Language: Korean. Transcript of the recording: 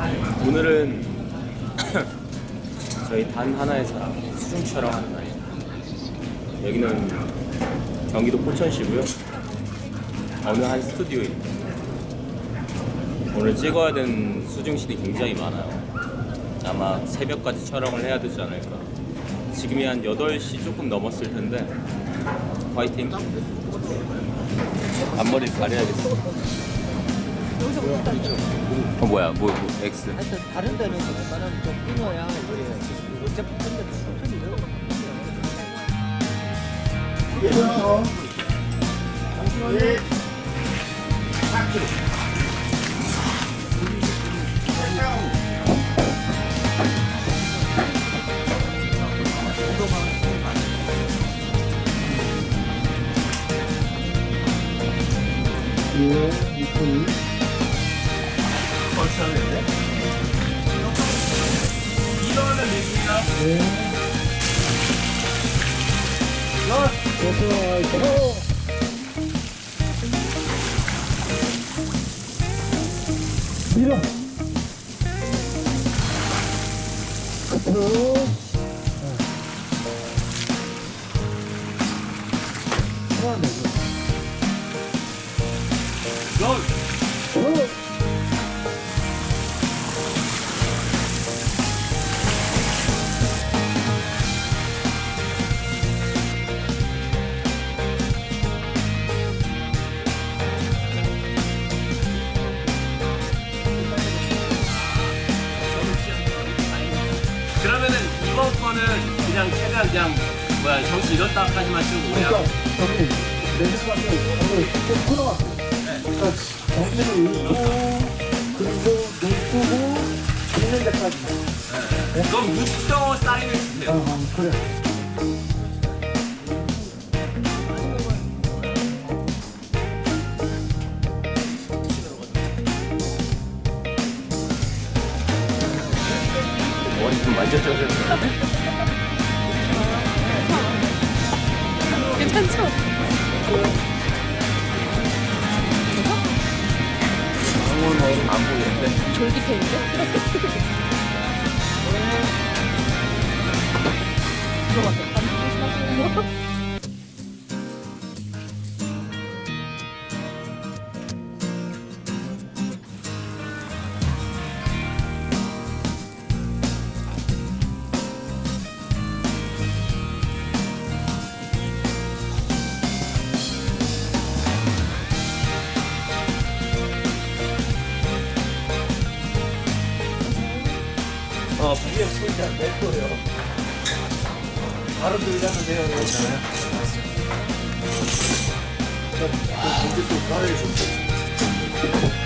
오늘은 저희 단 하나의 사람 수중 촬영하는 날이에요. 여기는 경기도 포천시고요. 어느 한 스튜디오입니다. 오늘 찍어야 되는 수중실이 굉장히 많아요. 아마 새벽까지 촬영을 해야 되지 않을까. 지금이 한 8시 조금 넘었을 텐데 화이팅. 앞머리 가려야겠어. 어 뭐야? 뭐, 뭐 X? 하여튼 다른 데는 웬만하면 좀 끊어야 이게 어차피 근데. 수준이 밀어. 끝으로. 하나 내고. 어. 그냥 최대한 그냥 뭐야 정신 잃었다까지만 쓰고 그러니까 그냥 저기 오늘 좀 끊어갔어. 그러니까 정신을 잃고 그리고 눈 뜨고 죽는 데까지. 그럼 60도 사인을 주세요. 어, 그래. 머리 좀 만져줘야 괜찮죠? 안 보이는데 졸깃해인데? 어, 위에 소리가 낼 거예요. 바로 들려면 돼요. 괜찮아요? 저, 저, 거기 또 바로 해줘.